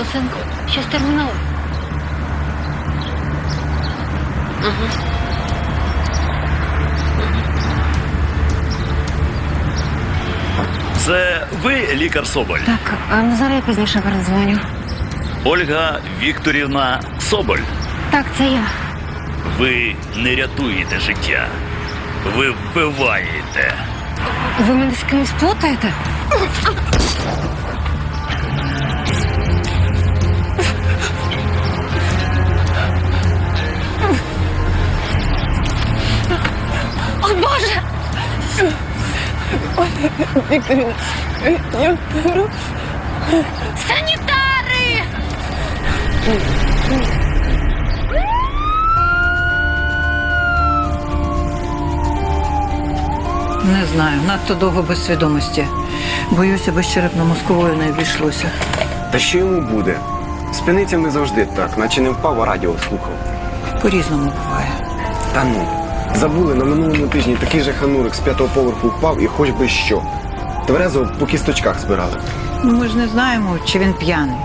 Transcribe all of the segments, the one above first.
Волосенко, щось терміново. Це ви лікар Соболь? Так, а ну, зараз я пізніше передзвоню. Ольга Вікторівна Соболь. Так, це я. Ви не рятуєте життя. Ви вбиваєте. Ви мене з кимось плутаєте? Вікторівна, я вмру. Санітари! Не знаю, надто довго без свідомості. Боюся, без черепно-мозкової не обійшлося. Та що йому буде? Спиниться завжди так, наче не впав, а радіо слухав. По-різному буває. Та ну. Забули, на минулому тижні такий же ханурик з п'ятого поверху впав і хоч би що. Тверезо по кісточках збирали. Ну ми ж не знаємо, чи він п'яний.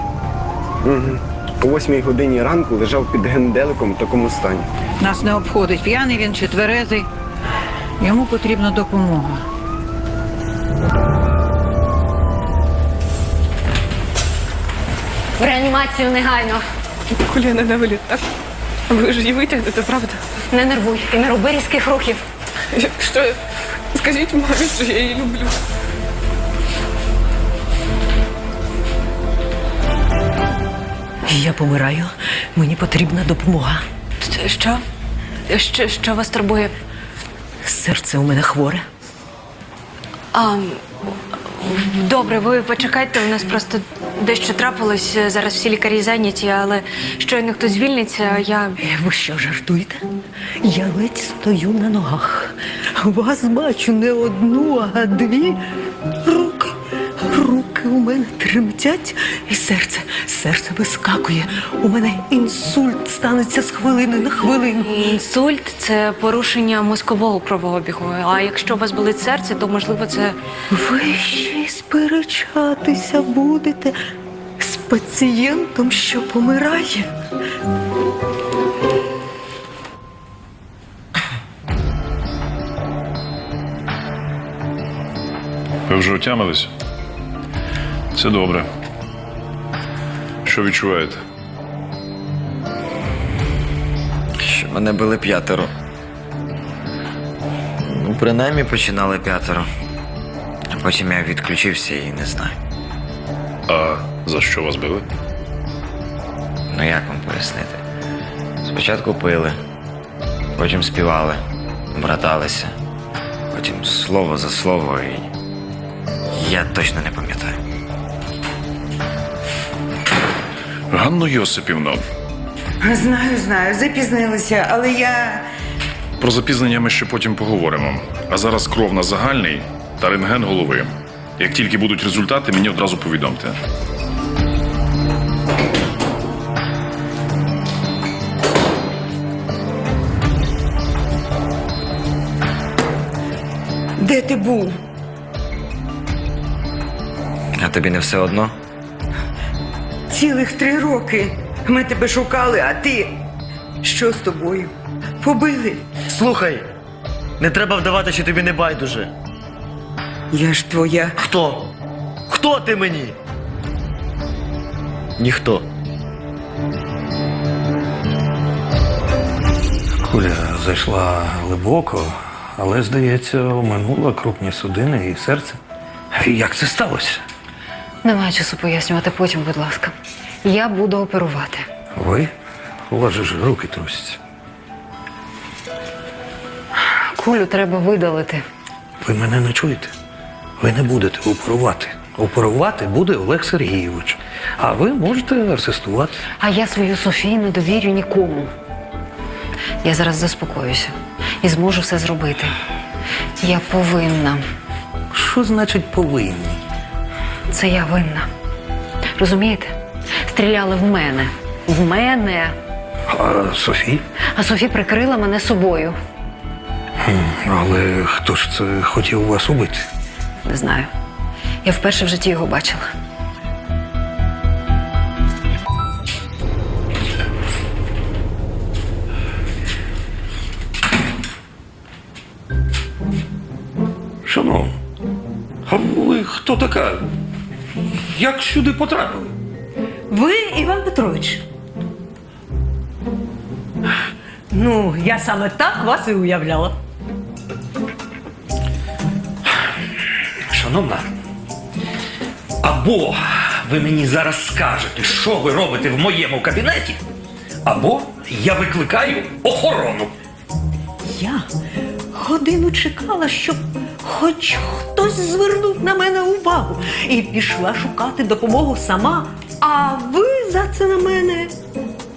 Угу. О восьмій годині ранку лежав під генделиком в такому стані. Нас не обходить, п'яний він чи тверезий. Йому потрібна допомога. В реанімацію негайно. Коляна на виліт, так? Ви ж її витягнете, правда? Не нервуй і не роби різких рухів. Що? Скажіть мамі, що я її люблю. Я помираю, мені потрібна допомога. Що? Що, що вас турбує? Серце у мене хворе. А, добре, ви почекайте, у нас просто дещо трапилось. Зараз всі лікарі зайняті, але щойно хтось звільниться, я. Ви що жартуєте? Я ледь стою на ногах. Вас бачу не одну, а дві у мене тремтять, і серце, серце вискакує. У мене інсульт станеться з хвилини на хвилину. Інсульт це порушення мозкового кровообігу. А якщо у вас болить серце, то можливо це. Ви ще й сперечатися будете з пацієнтом, що помирає. Ви вже отямились? Це добре. Що відчуваєте? Що мене били п'ятеро. Ну, принаймні починали п'ятеро. А потім я відключився і не знаю. А за що вас били? Ну як вам пояснити? Спочатку пили, потім співали, браталися, потім слово за слово і. Я точно не пам'ятаю. Ганно Йосипівно, Знаю, знаю, запізнилися, але я. про запізнення ми ще потім поговоримо. А зараз кров на загальний та рентген голови. Як тільки будуть результати, мені одразу повідомте. Де ти був? А тобі не все одно? Цілих три роки. Ми тебе шукали, а ти. Що з тобою? Побили? Слухай, не треба вдавати, що тобі не байдуже. Я ж твоя. Хто? Хто ти мені? Ніхто. Куля зайшла глибоко, але, здається, оминула крупні судини і серце. Як це сталося? Немає часу пояснювати потім, будь ласка. Я буду оперувати. Ви? У вас же ж руки трусяться. Кулю треба видалити. Ви мене не чуєте? Ви не будете оперувати. Оперувати буде Олег Сергійович. А ви можете асистувати. А я свою Софію не довірю нікому. Я зараз заспокоюся і зможу все зробити. Я повинна. Що значить повинні? це я винна. Розумієте? Стріляли в мене. В мене. А Софі? А Софі прикрила мене собою. Але хто ж це хотів вас убити? Не знаю. Я вперше в житті його бачила. Шановна, а ви хто така? Як сюди потрапили? Ви, Іван Петрович. Ну, я саме так вас і уявляла. Шановна, або ви мені зараз скажете, що ви робите в моєму кабінеті, або я викликаю охорону. Я годину чекала, щоб хоч хтось звернув на мене увагу і пішла шукати допомогу сама. А ви за це на мене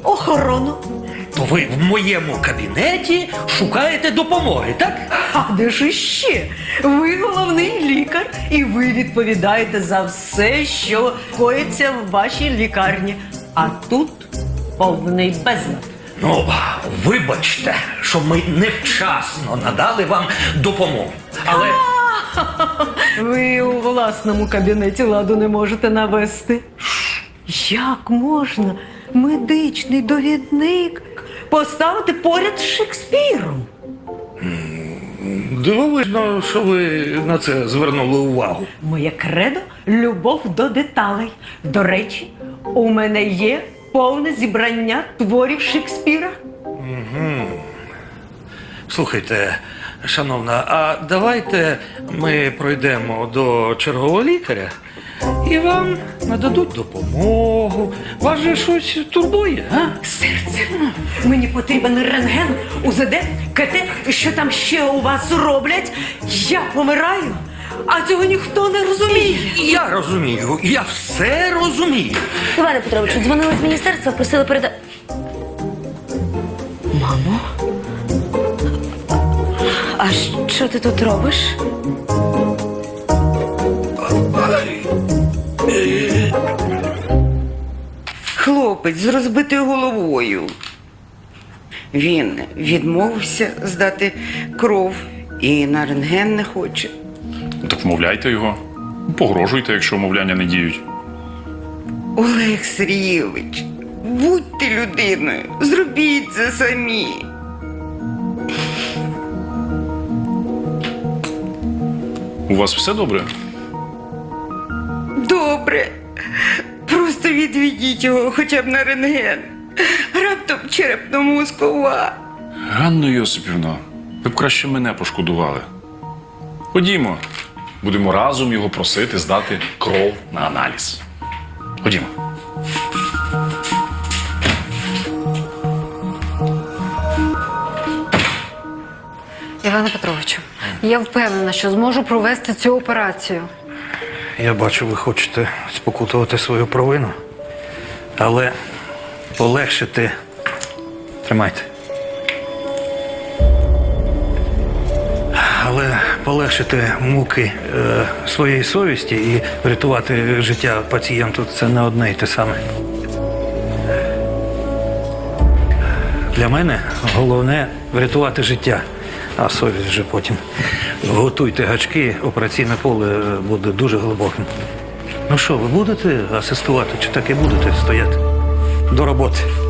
охорону. То ви в моєму кабінеті шукаєте допомоги, так? А де ж іще? Ви головний лікар, і ви відповідаєте за все, що коїться в вашій лікарні. А тут повний безлад. Ну, вибачте, що ми невчасно надали вам допомогу. Але Ви у власному кабінеті ладу не можете навести. Як можна медичний довідник поставити поряд з Шекспіром? дивовижно, що ви на це звернули увагу. Моє кредо любов до деталей. До речі, у мене є повне зібрання творів Шекспіра. Слухайте, шановна, а давайте ми пройдемо до чергового лікаря і вам нададуть допомогу. Вас же щось турбує, а? Серце, мені потрібен рентген, УЗД, КТ, що там ще у вас роблять? Я помираю, а цього ніхто не розуміє. Я розумію, я все розумію. Іване Петровичу, дзвонили з міністерства, просили передати. Мамо? А що ти тут робиш? Хлопець з розбитою головою. Він відмовився здати кров і на рентген не хоче. Так вмовляйте його. Погрожуйте, якщо вмовляння не діють. Олег Сергійович, будьте людиною, зробіть це самі. У вас все добре? Добре. Просто відведіть його хоча б на рентген. Раптом черепно-мозкова. Ганно Йосипівна, ви б краще мене пошкодували. Ходімо, будемо разом його просити здати кров на аналіз. Ходімо. Іване Петровичу, я впевнена, що зможу провести цю операцію. Я бачу, ви хочете спокутувати свою провину, але полегшити. Тримайте. Полегшити муки е, своєї совісті і врятувати життя пацієнту це не одне й те саме. Для мене головне врятувати життя, а совість вже потім. Готуйте гачки, операційне поле буде дуже глибоким. Ну що, ви будете асистувати, чи так і будете стояти? До роботи.